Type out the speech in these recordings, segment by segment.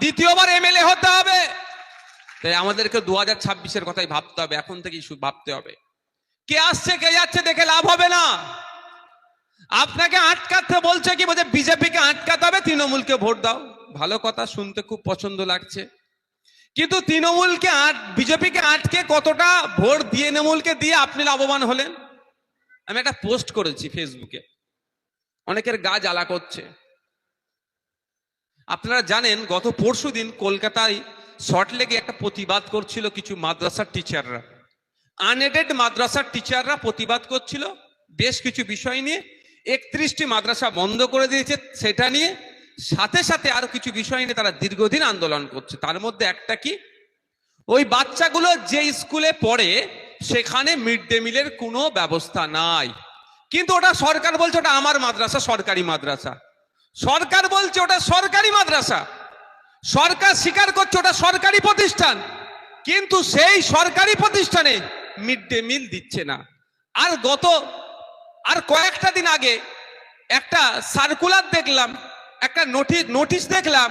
দ্বিতীয়বার এমএলএ হতে হবে। তাই আমাদেরকে দু হাজার ছাব্বিশের কথাই ভাবতে হবে, এখন থেকেই ভাবতে হবে। কে আসছে, কে যাচ্ছে দেখে লাভ হবে না। আপনাকে আটকাতে বলছে কি, বলছে বিজেপিকে আটকাতে হবে, তৃণমূলকে ভোট দাও। ভালো কথা, শুনতে খুব পছন্দ লাগছে। কিন্তু তৃণমূলকে আট, বিজেপিকে আটকে কতটা ভোট দিয়ে তৃণমূলকে দিয়ে আপনি লাভবান হলেন? আমি একটা পোস্ট করেছি ফেসবুকে অনেকের গা জ্বালা করছে। আপনারা জানেন, গত পরশু দিন কলকাতায় শর্টলেগে একটা প্রতিবাদ করছিল কিছু মাদ্রাসার টিচাররা আনএডেড মাদ্রাসার টিচাররা প্রতিবাদ করছিল। বেশ কিছু বিষয় নিয়ে, একত্রিশটি মাদ্রাসা বন্ধ করে দিয়েছে সেটা নিয়ে। সাথে সাথে আরও কিছু বিষয় নিয়ে তারা দীর্ঘদিন আন্দোলন করছে। তার মধ্যে একটা কি? ওই বাচ্চাগুলো যে স্কুলে পড়ে, সেখানে মিড ডে মিলের কোনো ব্যবস্থা নাই। কিন্তু ওটা সরকার বলছে, ওটা আমার মাদ্রাসা, সরকারি মাদ্রাসা। সরকার বলছে ওটা সরকারি মাদ্রাসা। সরকার স্বীকার করছে ওটা সরকারি প্রতিষ্ঠান। কিন্তু সেই সরকারি প্রতিষ্ঠানে মিড ডে মিল দিচ্ছে না। আর গত, আর কয়েকটা দিন আগে একটা সার্কুলার দেখলাম, একটা নোটিশ নোটিশ দেখলাম,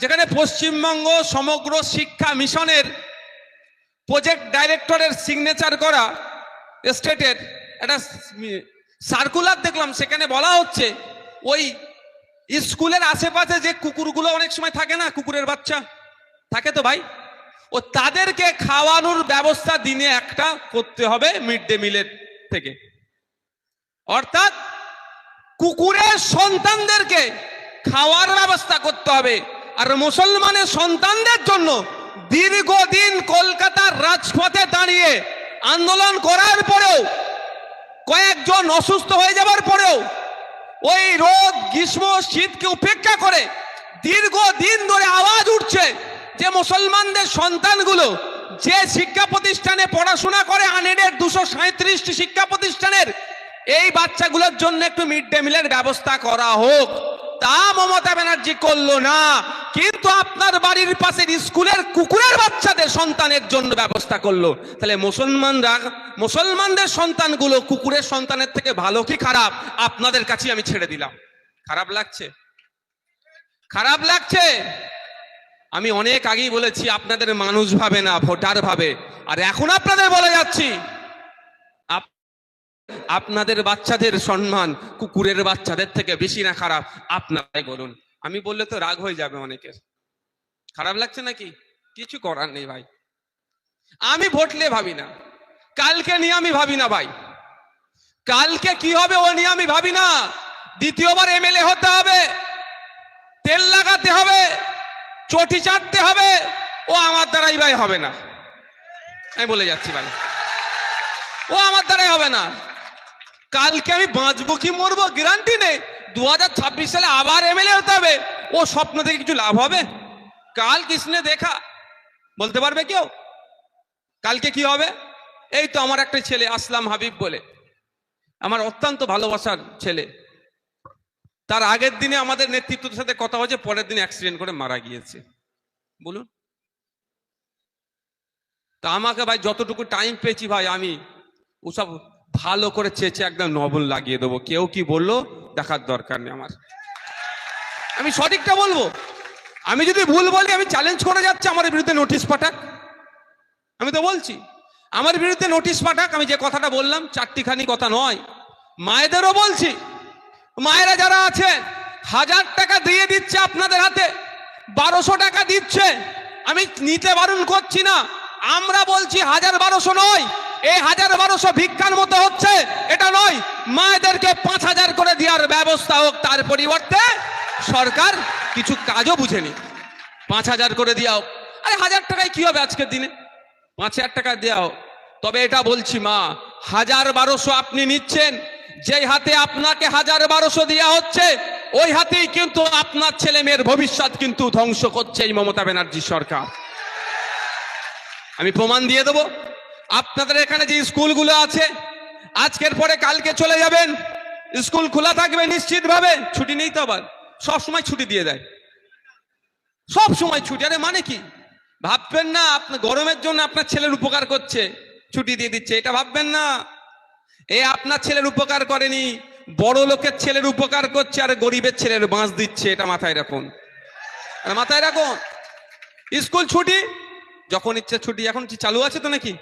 যেখানে পশ্চিমবঙ্গ সমগ্র শিক্ষা মিশনের প্রজেক্ট ডাইরেক্টরের সিগনেচার করা স্টেটের একটা সার্কুলার দেখলাম, সেখানে বলা হচ্ছে ওই স্কুলের আশেপাশে যে কুকুরগুলো অনেক সময় থাকে না, কুকুরের বাচ্চা, থাকে তো ভাই? ও তাদেরকে খাওয়ানোর ব্যবস্থা দিনে একটা করতে হবে মিড ডে মিলের থেকে। অর্থাৎ কুকুরের সন্তানদেরকে খাওয়ার ব্যবস্থা করতে হবে। আর মুসলমানের সন্তানদের জন্য দীর্ঘদিন কলকাতার রাজপথে দাঁড়িয়ে আন্দোলন করার পরেও, কয়েকজন অসুস্থ হয়ে যাবার পরেও ওই রোদ, গ্রীষ্ম, শীতকে উপেক্ষা করে দীর্ঘ দিন ধরে আওয়াজ উঠছে যে মুসলমানদের সন্তানগুলো যে শিক্ষা প্রতিষ্ঠানে পড়াশোনা করে আনেডের দুশো সাঁত্রিশটি শিক্ষা প্রতিষ্ঠানের এই বাচ্চাগুলোর জন্য একটু মিড ডে মিলের ব্যবস্থা করা হোক। তা মমতা ব্যানার্জি করল না। কিন্তু আপনার বাড়ির পাশের স্কুলের কুকুরের বাচ্চাদের সন্তানের জন্য ব্যবস্থা করল। তাহলে মুসলমানরা, মুসলমানদের সন্তানগুলো কুকুরের সন্তানের থেকে ভালো কি খারাপ? আপনাদের কাছে আমি ছেড়ে দিলাম। খারাপ লাগছে? খারাপ লাগছে? আমি অনেক আগেই বলেছি, আপনাদের মানুষ ভাবে না, ভোটার ভাবে। আর এখন আপনাদের বলে যাচ্ছি আপনাদের বাচ্চাদের সম্মান কুকুরের বাচ্চাদের থেকে বেশি না খারাপ? আপনারাই বলুন। আমি বললে তো রাগ হয়ে যাবে অনেকের। খারাপ লাগছে নাকি? কিছু করার নেই ভাই। আমি ভোটলে ভাবি না। কালকে নিয়ে আমি ভাবি না ভাই। কালকে কি হবে ও নিয়ে আমি ভাবি না। দ্বিতীয়বার এমএলএ হতে হবে। তেল লাগাতে হবে। চটি চাটতে হবে। ও আমার দ্বারাই ভাই হবে না। আমি বলে যাচ্ছি ভাই। ও আমার দ্বারাই হবে না। কালকে আমি বাঁচবো কি মরবো গ্যারান্টি নেই। দু হাজার ছাব্বিশ সালে আবার এমএলএ হতে হবে। ও স্বপ্ন থেকে কিছু লাভ হবে? কাল কৃষ্ণে দেখা। বলতে পারবে কেউ? কালকে কি হবে? এই তো আমার একটা ছেলে, আসলাম হাবিব বলে। আমার অত্যন্ত ভালোবাসার ছেলে। তার আগের দিনে আমাদের নেতৃত্বের সাথে কথা হয়েছে, পরের দিন অ্যাক্সিডেন্ট করে মারা গিয়েছে। বলুন। তা আমাকে ভাই যতটুকু টাইম পেয়েছি ভাই আমি ওসব ভালো করে চেঁচে একদম নবল লাগিয়ে দেবো। কেউ কি বলল? দেখার দরকার নেই আমার। আমি সঠিকটা বলব? আমি যদি ভুল বলি, আমি চ্যালেঞ্জ করে যাচ্ছি আমার বিরুদ্ধে নোটিশ পাঠাক। আমি তো বলছি, আমার বিরুদ্ধে নোটিশ পাঠাক। আমি যে কথাটা বললাম, চারটিখানি কথা নয়। মায়েদেরও বলছি, মায়েরা যারা আছেন, হাজার টাকা দিয়ে দিচ্ছে আপনাদের হাতে, বারোশো টাকা দিচ্ছে। আমি নিতে বারণ করছি না। আমরা বলছি হাজার বারোশো নয়। এই হাজার বারোশো ভিক্ষার মতো হচ্ছে, এটা নয়, মায়েদেরকে পাঁচ হাজার করে দেওয়ার ব্যবস্থা হোক, তার পরিবর্তে সরকার কিছু কাজও বুঝেনি পাঁচ হাজার করে দেওয়া হোক। আরে হাজার টাকায় কি হবে আজকের দিনে? পাঁচ হাজার টাকা দেওয়া হোক। তবে এটা বলছি, মা, হাজার বারোশো আপনি নিচ্ছেন, যেই হাতে আপনাকে হাজার বারোশো দেওয়া হচ্ছে, ওই হাতেই কিন্তু আপনার ছেলে মেয়ের ভবিষ্যৎ কিন্তু ধ্বংস করছে এই মমতা ব্যানার্জি সরকার। আমি প্রমাণ দিয়ে দেবো। আপনাদের এখানে যে স্কুলগুলো আছে, আজকের পরে কালকে চলে যাবেন। স্কুল খোলা থাকবে নিশ্চিতভাবে, ছুটি নেই তো আবার। সব সময় ছুটি দিয়ে দেয়। সব সময় ছুটি, আরে মানে কি? ভাববেন না আপনার গরমের জন্য আপনার ছেলের উপকার করছে, ছুটি দিয়ে দিচ্ছে, এটা ভাববেন না। এ আপনার ছেলের উপকার করেনি, বড় লোকের ছেলের উপকার করছে, আর গরিবের ছেলের বাঁশ দিচ্ছে, এটা মাথায় রাখুন। মাথায় রাখুন। স্কুল ছুটি, যখন ইচ্ছে ছুটি, এখন কি চালু আছে তো নাকি?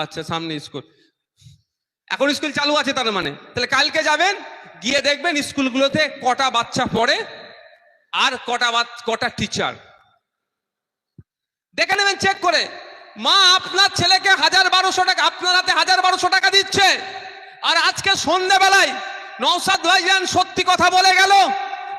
আচ্ছা সামনে স্কুল। এখন স্কুল চালু আছে তার মানে। তাহলে কালকে যাবেন, গিয়ে দেখবেন স্কুলগুলোতে কটা বাচ্চা পড়ে আর কটা কটা টিচার দেখে নেবেন চেক করে। মা, আপনার ছেলেকে হাজার বারোশো টাকা, আপনার হাতে হাজার বারোশো টাকা দিচ্ছে। আর আজকে সন্ধ্যেবেলায় নৌসাদ ভাইজান সত্যি কথা বলে গেল,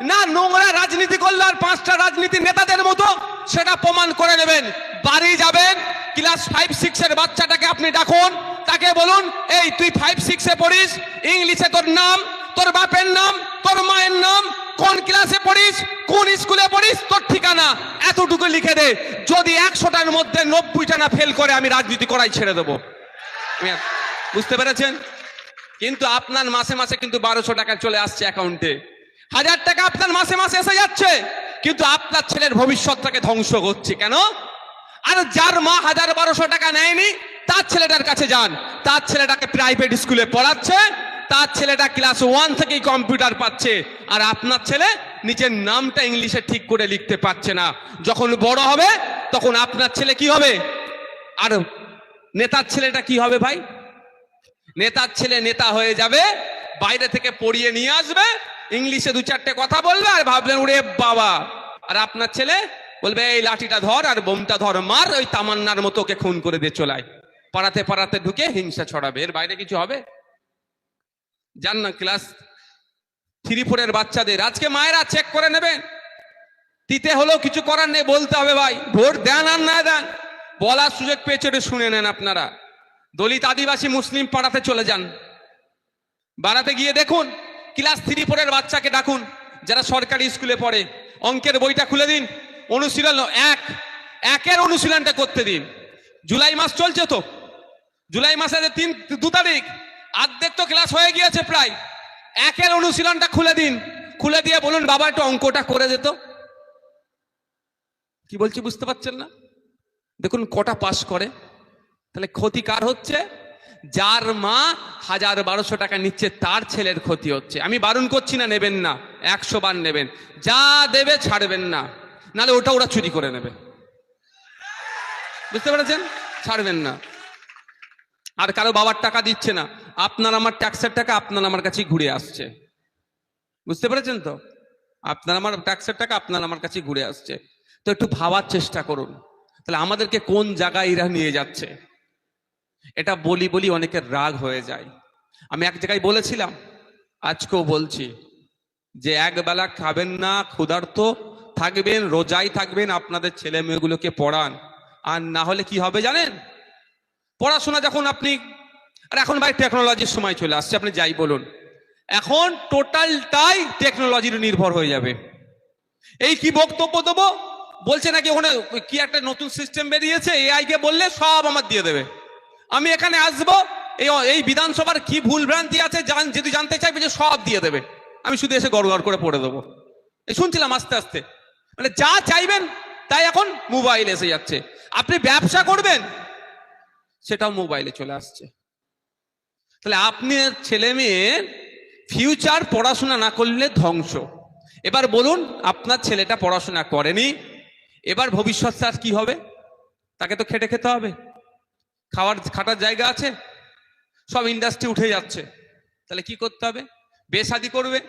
না নোংরা রাজনীতি করল আর পাঁচটা রাজনীতি নেতাদের মতো, সেটা প্রমাণ করে নেবেন। বাড়ি যাবেন ক্লাস ফাইভ, সিক্স এর বাচ্চাটাকে আপনি ডাকুন, তাকে বলুন, এই, তুই ফাইভ, সিক্সে পড়িস? ইংলিশে তোর নাম, তোর বাপের নাম, তোর মায়ের নাম, কোন ক্লাসে পড়িস, কোন স্কুলে পড়িস, তোর ঠিকানা? এতটুকু লিখে দে। যদি একশোটার মধ্যে নব্বইটা না ফেল করে, আমি রাজনীতি করাই ছেড়ে দেবো। বুঝতে পেরেছেন? কিন্তু আপনার মাসে মাসে কিন্তু বারোশো টাকা চলে আসছে অ্যাকাউন্টে। হাজার টাকা আপনার মাসে মাসে এসে যাচ্ছে। কিন্তু আপনার ছেলের ভবিষ্যৎটাকে ধ্বংস করছে। কেন? আর যার মা হাজার বারোশো টাকা নেয়নি, তার ছেলেটার কাছে যান। তার ছেলেটাকে প্রাইভেট স্কুলে পড়াচ্ছে, তার ছেলেটা ক্লাস ওয়ান থেকেই কম্পিউটার পাচ্ছে, আর আপনার ছেলে নিজের নামটা ইংলিশে ঠিক করে লিখতে পারছে না। যখন বড় হবে, তখন আপনার ছেলে কি হবে? আর নেতার ছেলেটা কি হবে ভাই? নেতার ছেলে নেতা হয়ে যাবে, বাইরে থেকে পড়িয়ে নিয়ে আসবে, ইংলিশে দু চারটে কথা বলবে, আর ভাবলেন, ওরে বাবা! আর আপনার ছেলে বলবে, এই লাঠিটা ধর আর বোমটা ধর, মার, ওই তামান্নার মতো ওকে খুন করে দিয়ে চলায় পাড়াতে পাড়াতে ঢুকে হিংসা ছড়াবে। এর বাইরে কিছু হবে? যান না, ক্লাস থ্রি ফোরের বাচ্চাদের। আজকে মায়েরা চেক করে নেবেন। তিতে হলেও কিছু করার নেই, বলতে হবে ভাই। ভোট দেন আর না দেন, বলার সুযোগ পেয়েছে শুনে নেন আপনারা। দলিত আদিবাসী মুসলিম পাড়াতে চলে যান। বাড়াতে গিয়ে দেখুন, ক্লাস থ্রি ফোরের বাচ্চাকে ডাকুন, যারা সরকারি স্কুলে পড়ে। অঙ্কের বইটা খুলে দিন। অনুশীলন এক, একের অনুশীলনটা করতে দিন। জুলাই মাস চলছে তো। জুলাই মাসের তিন, দু তারিখ, আর্ধেক তো ক্লাস হয়ে গিয়েছে প্রায়। একের অনুশীলনটা খুলে দিন। খুলে দিয়ে বলুন, বাবা, একটু অঙ্কটা করে যেত কি বলছি বুঝতে পারছেন না? দেখুন, কটা পাস করে। তাহলে ক্ষতি কার হচ্ছে? যার মা হাজার বারোশো টাকা নিচ্ছে, তার ছেলের ক্ষতি হচ্ছে। আমি বারণ করছি না, নেবেন না। একশো বার নেবেন। যা দেবে ছাড়বেন না। নালে ওটা ওরা চুরি করে নেবে। বুঝতে পেরেছেন? ছাড়বেন না। আর কারও বাবার টাকা দিচ্ছে না। আপনার আমার ট্যাক্সের টাকা আপনার আমার কাছে ঘুরে আসছে। বুঝতে পেরেছেন তো? আপনার আমার ট্যাক্সের টাকা আপনার আমার কাছে ঘুরে আসছে। তো একটু ভাবার চেষ্টা করুন। তাহলে আমাদেরকে কোন জায়গায় এরা নিয়ে যাচ্ছে? এটা বলি বলি অনেকের রাগ হয়ে যায়। আমি এক জায়গায় বলেছিলাম, আজকেও বলছি যে একবেলা খাবেন না, ক্ষুধার্ত থাকবেন, রোজাই থাকবেন, আপনাদের ছেলে মেয়েগুলোকে পড়ান। আর না হলে কি হবে জানেন? পড়াশোনা যখন আপনি, আর এখন ভাই টেকনোলজির সময় চলে আসছে, আপনি যাই বলুন। এখন টোটালটাই টেকনোলজির নির্ভর হয়ে যাবে। এই কি বক্তব্য দেবো? বলছে নাকি ওখানে কি একটা নতুন সিস্টেম বেরিয়েছে এআই কে বললে সব আমার দিয়ে দেবে। আমি এখানে আসব, এই এই বিধানসভার কি ভুল ভ্রান্তি আছে জান, যদি জানতে চাইবে যে সব দিয়ে দেবে। আমি শুধু এসে গড় করে পড়ে দেবো। শুনছিলাম আস্তে আস্তে। মানে যা চাইবেন, তাই এখন মোবাইল এসে যাচ্ছে। আপনি ব্যবসা করবেন, সেটাও মোবাইলে চলে আসছে। তাহলে আপনি ছেলে মেয়ে ফিউচার পড়াশোনা না করলে ধ্বংস। এবার বলুন, আপনার ছেলেটা পড়াশোনা করেনি, এবার ভবিষ্যৎ তার কি হবে? তাকে তো খেটে খেতে হবে। খাওয়ার, খাটার জায়গা আছে? সব ইন্ডাস্ট্রি উঠে যাচ্ছে। তাহলে কি করতে হবে? বেসাদি করবে।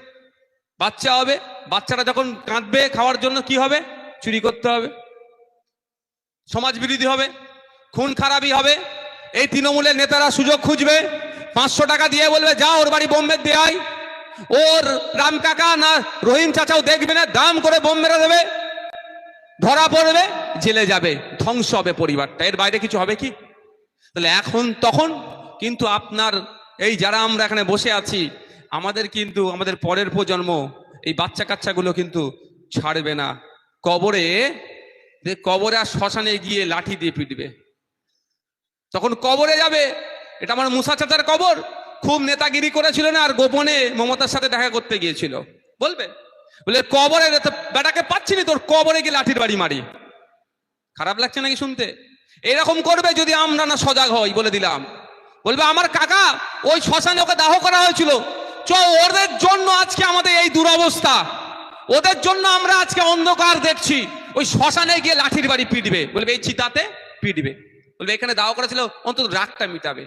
বাচ্চা হবে বাচ্চারা যখন কাঁদবে খাওয়ার জন্য কি হবে? চুরি করতে হবে। সমাজ বিরোধী হবে, খুন খারাপই হবে। এই তৃণমূলের নেতারা সুযোগ খুঁজবে, পাঁচশো টাকা দিয়ে বলবে, যা ওর বাড়ি বোম্বে দেয় ওর রাম কাকা না রহিম চাচাও দেখবে না, দাম করে বোম মেরে দেবে, ধরা পড়বে, জেলে যাবে, ধ্বংস হবে পরিবারটা। এর বাইরে কিছু হবে কি? তাহলে এখন, তখন, কিন্তু আপনার, এই যারা আমরা এখানে বসে আছি আমাদের কিন্তু, আমাদের পরের প্রজন্ম এই বাচ্চা কাচ্চাগুলো কিন্তু ছাড়বে না। কবরে কবরে আর শ্মশানে গিয়ে লাঠি দিয়ে পিটবে। তখন কবরে যাবে। এটা আমার মুসা চাচার কবর। খুব নেতাগিরি করেছিল না আর গোপনে মমতার সাথে দেখা করতে গিয়েছিল। বলবে? বলে, কবরে বেটাকে পাচ্ছি না তোর কবরে গিয়ে লাঠির বাড়ি মারি। খারাপ লাগছে নাকি শুনতে? এরকম করবে যদি আমরা না সজাগ হই বলে দিলাম। বলবে, আমার কাকা, ওই শ্মশানে ওকে দাহ করা হয়েছিল। ওদের জন্য আজকে আমাদের এই দুরবস্থা। ওদের জন্য আমরা আজকে অন্ধকার দেখছি। ওই শ্মশানে গিয়ে লাঠির বাড়ি পিটবে। বলবে, এই চিতাতে পিটবে। বলবে, এখানে দাওয়া করেছিল অন্তত রাগটা মিটাবে।